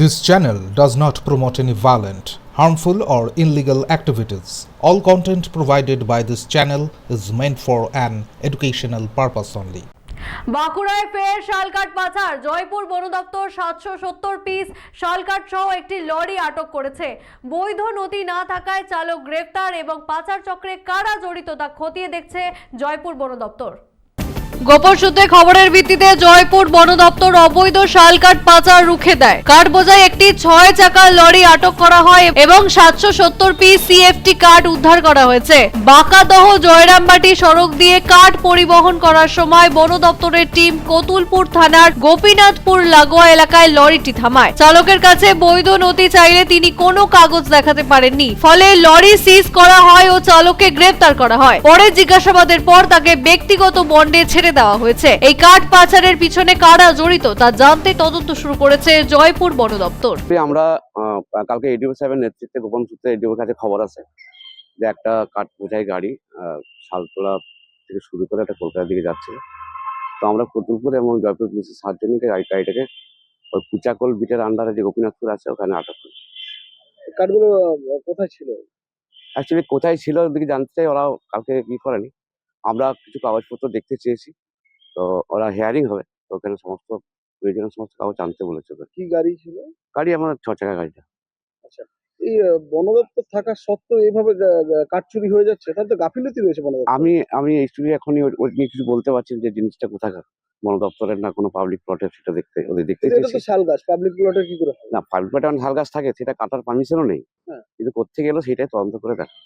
This channel does not promote any violent, harmful, or illegal activities. All content provided by this channel is meant for an educational purpose only. বাঁকুড়ায় ফের শালকাঠ পাচার জয়পুর বন দপ্তর সাতশো সত্তর piece শালকাঠ সহ একটি লরি আটক করেছে বৈধ নথি না থাকায় চালক গ্রেফতার এবং পাচার চক্রে কারা জড়িত তা খতিয়ে দেখছে জয়পুর বন দপ্তর গোপন সূত্রে খবরের ভিত্তিতে জয়পুর বন দপ্তর অবৈধ শালকাঠ পাচার রুখে দেয়। কাঠ বোঝাই একটি ছয় চাকার লরি আটক করা হয় এবং সাতশো সত্তর পিস সিএফটি কাঠ উদ্ধার করা হয়েছে। বাঁকাদহ জয়রামবাটি সড়ক দিয়ে কাঠ পরিবহন করার সময় বন দপ্তরের টিম কতুলপুর থানার গোপীনাথপুর লাগোয়া এলাকায় লরিটি থামায়। চালকের কাছে বৈধ নথি চাইলে তিনি কোনো কাগজ দেখাতে পারেননি। ফলে লরি সিজ করা হয় ও চালককে গ্রেফতার করা হয়। পরে জিজ্ঞাসাবাদের পর তাকে ব্যক্তিগত বন্ডে ছেড়ে দেওয়া হয়েছে। এই কাঠ পাচারের পিছনে কারা জড়িত তা জানতে তদন্ত শুরু করেছে জয়পুর বন দপ্তর। আমরা আহ, কালকে এডিও সাহেবের নেতৃত্বে গোপন সূত্রে এডিওর কাছে খবর আছে যে একটা কাঠ বোঝাই গাড়ি আহ, শালতোলা থেকে শুরু করে একটা কলকাতার দিকে যাচ্ছে তো আমরা কতুলপুর এবং জয়পুর পুলিশের সাহায্য নিয়ে গাড়ি গাড়িটাকে ওই কুচাকল বিটের আন্ডারে যে গোপীনাথপুর আছে ওখানে আটক করি। কাঠগুলো কোথায় ছিল? অ্যাকচুয়ালি কোথায় ছিল ওদিকে জানতে চাই ওরা কালকে কি করেনি। আমরা কিছু কাগজপত্র দেখতে চেয়েছি। তো ওরা হেয়ারিং হবে। তো ওখানে সমস্ত প্রয়োজনীয় সমস্ত কাগজ আনতে বলেছে ওদের। কি গাড়ি ছিল? গাড়ি আমার ছ চাকা গাড়িটা। এই বন দপ্তর থাকা সত্ত্বেও এইভাবে কাঠ চুরি হয়ে যাচ্ছে? তাহলে তো গাফিলতি রয়েছে বন আমি আমি এই স্টুডিও এখনই ওই- নিয়ে কিছু বলতে পারছি যে জিনিসটা কোথাকার বন দপ্তরের না কোনো পাবলিক প্লটের সেটা দেখতে ওদের দেখতে এটা তো শাল গাছ। পাবলিক প্লটের কি করে না পাবলিক প্লটে ঝাল গাছ থাকে সেটা কাটার পারমিশনও নেই। হ্যাঁ। কিন্তু কোথেকে গেলো সেটাই তদন্ত করে দেখা।